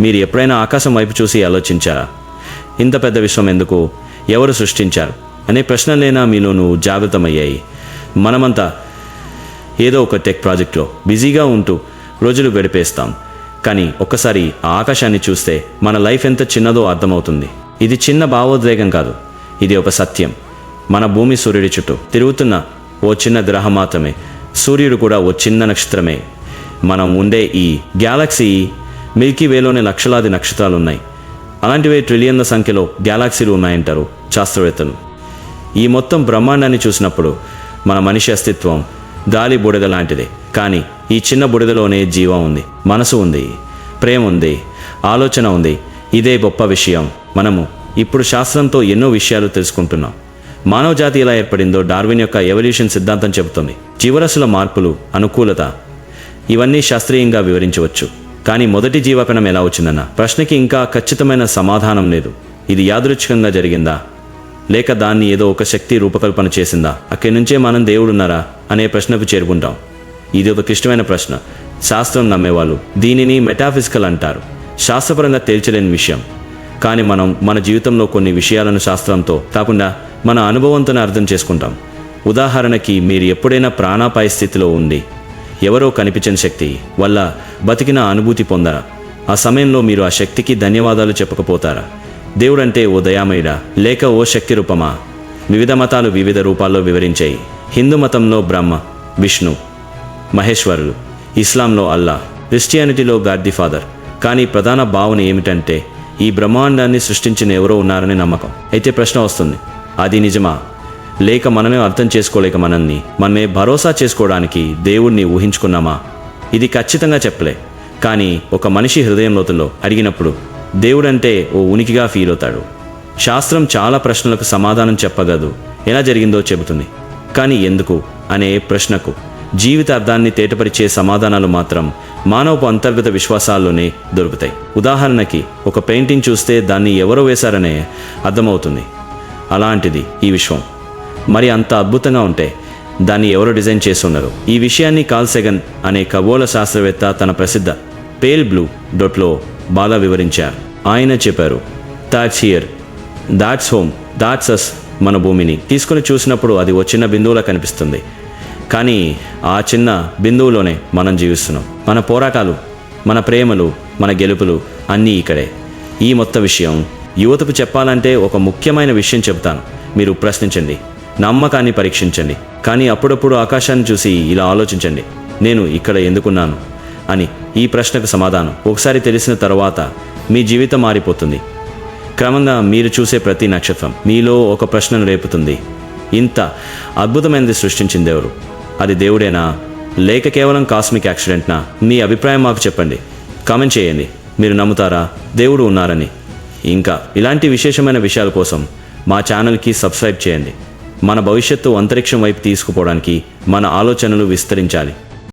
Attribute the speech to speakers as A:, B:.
A: మీరు ఎప్పుడైనా ఆకాశం వైపు చూసి ఆలోచించారా? ఇంత పెద్ద విశ్వం ఎందుకు? ఎవరు సృష్టించారు? అనే ప్రశ్నలేనా మీలోనూ జాగృతమయ్యాయి? మనమంతా ఏదో ఒక టెక్ ప్రాజెక్ట్లో బిజీగా ఉంటూ రోజులు గడిపేస్తాం. కానీ ఒక్కసారి ఆ ఆకాశాన్ని చూస్తే మన లైఫ్ ఎంత చిన్నదో అర్థమవుతుంది. ఇది చిన్న భావోద్వేగం కాదు. ఇది ఒక సత్యం. మన భూమి సూర్యుడి చుట్టూ తిరుగుతున్న ఓ చిన్న గ్రహం మాత్రమే. సూర్యుడు కూడా ఓ చిన్న నక్షత్రమే. మనం ఉండే ఈ గ్యాలక్సీ మిల్కీ వేలోనే లక్షలాది నక్షత్రాలు ఉన్నాయి అలాంటివే ట్రిలియన్ల సంఖ్యలో గ్యాలాక్సీలు ఉన్నాయంటారు శాస్త్రవేత్తలు. ఈ మొత్తం బ్రహ్మాండాన్ని చూసినప్పుడు మన మనిషి అస్తిత్వం గాలి బుడగ లాంటిదే. కానీ ఈ చిన్న బుడగలోనే జీవం ఉంది మనసు ఉంది ప్రేమ ఉంది ఆలోచన ఉంది. ఇదే గొప్ప విషయం. మనము ఇప్పుడు శాస్త్రంతో ఎన్నో విషయాలు తెలుసుకుంటున్నాం. మానవ జాతి ఎలా ఏర్పడిందో డార్విన్ యొక్క ఎవల్యూషన్ సిద్ధాంతం చెబుతుంది. జీవరాశుల మార్పులు అనుకూలత. ఇవన్నీ శాస్త్రీయంగా వివరించవచ్చు. కానీ మొదటి జీవకణం ఎలా వచ్చిందన్న? ప్రశ్నకి ఇంకా ఖచ్చితమైన సమాధానం లేదు. ఇది యాదృచ్ఛికంగా జరిగిందా? లేక దాన్ని ఏదో ఒక శక్తి రూపకల్పన చేసిందా? అక్కడి నుంచే మనం దేవుడున్నారా? అనే ప్రశ్నకు చేరుకుంటాం. ఇది ఒక క్లిష్టమైన ప్రశ్న. శాస్త్రం నమ్మేవాళ్ళు దీనిని మెటాఫిజికల్ అంటారు. శాస్త్రపరంగా తేల్చలేని విషయం. కానీ మనం మన జీవితంలో కొన్ని విషయాలను శాస్త్రంతో కాకుండా మన అనుభవంతోనే అర్థం చేసుకుంటాం. ఉదాహరణకి మీరు ఎప్పుడైనా ప్రాణాపాయ స్థితిలో ఉండి ఎవరో కనిపించని శక్తి వల్ల బతికిన అనుభూతి పొందరా. ఆ సమయంలో మీరు ఆ శక్తికి ధన్యవాదాలు చెప్పకపోతారా? దేవుడంటే ఓ దయామయుడా లేక ఓ శక్తి రూపమా? వివిధ మతాలు వివిధ రూపాల్లో వివరించాయి. హిందూ మతంలో బ్రహ్మ విష్ణు మహేశ్వరులు ఇస్లాంలో అల్లా క్రిస్టియానిటీలో గాడ్ ది ఫాదర్. కానీ ప్రధాన భావన ఏమిటంటే ఈ బ్రహ్మాండాన్ని సృష్టించిన ఎవరో ఉన్నారని నమ్మకం. అయితే ప్రశ్న వస్తుంది అది నిజమా? లేక మనమే అర్థం చేసుకోలేక మనల్ని మనమే భరోసా చేసుకోవడానికి దేవుణ్ణి ఊహించుకున్నామా? ఇది ఖచ్చితంగా చెప్పలే. కానీ ఒక మనిషి హృదయంలోతులో అడిగినప్పుడు దేవుడంటే ఓ ఉనికిగా ఫీల్ అవుతాడు. శాస్త్రం చాలా ప్రశ్నలకు సమాధానం చెప్పగదు ఎలా జరిగిందో చెబుతుంది. కానీ ఎందుకు? అనే ప్రశ్నకు. జీవిత అర్థాన్ని తేటపరిచే సమాధానాలు మాత్రం మానవపు అంతర్గత విశ్వాసాల్లోనే దొరుకుతాయి. ఉదాహరణకి ఒక పెయింటింగ్ చూస్తే దాన్ని ఎవరో వేశారనే అర్థమవుతుంది. అలాంటిది ఈ విశ్వం. మరి అంత అద్భుతంగా ఉంటే దాన్ని ఎవరు డిజైన్ చేస్తున్నారు. ఈ విషయాన్ని కాల్ సెగన్ అనే ఖగోళ శాస్త్రవేత్త తన ప్రసిద్ధ పేల్ బ్లూ డొట్లో బాగా వివరించారు. ఆయన చెప్పారు that's here that's home that's us మన భూమిని. తీసుకుని చూసినప్పుడు అది ఓ చిన్న బిందువులా కనిపిస్తుంది. కానీ ఆ చిన్న బిందువులోనే మనం జీవిస్తున్నాం. మన పోరాటాలు మన ప్రేమలు మన గెలుపులు అన్నీ ఇక్కడే. ఈ మొత్తం విషయం యువతకు చెప్పాలంటే ఒక ముఖ్యమైన విషయం చెబుతాను. మీరు ప్రశ్నించండి. నమ్మకాన్ని పరీక్షించండి. కానీ అప్పుడప్పుడు ఆకాశాన్ని చూసి ఇలా ఆలోచించండి. నేను ఇక్కడ ఎందుకున్నాను? అని ఈ ప్రశ్నకు సమాధానం. ఒకసారి తెలిసిన తర్వాత మీ జీవితం మారిపోతుంది. క్రమంగా మీరు చూసే ప్రతి నక్షత్రం మీలో ఒక ప్రశ్నను రేపుతుంది. ఇంత అద్భుతమైనది సృష్టించింది ఎవరు? అది దేవుడేనా? లేక కేవలం కాస్మిక్ యాక్సిడెంట్నా? మీ అభిప్రాయం మాకు చెప్పండి. కామెంట్ చేయండి. మీరు నమ్ముతారా? దేవుడు ఉన్నారని. ఇంకా ఇలాంటి విశేషమైన విషయాల కోసం మా ఛానల్కి సబ్స్క్రైబ్ చేయండి. మన భవిష్యత్తు అంతరిక్షం వైపు తీసుకుపోవడానికి మన ఆలోచనలు విస్తరించాలి.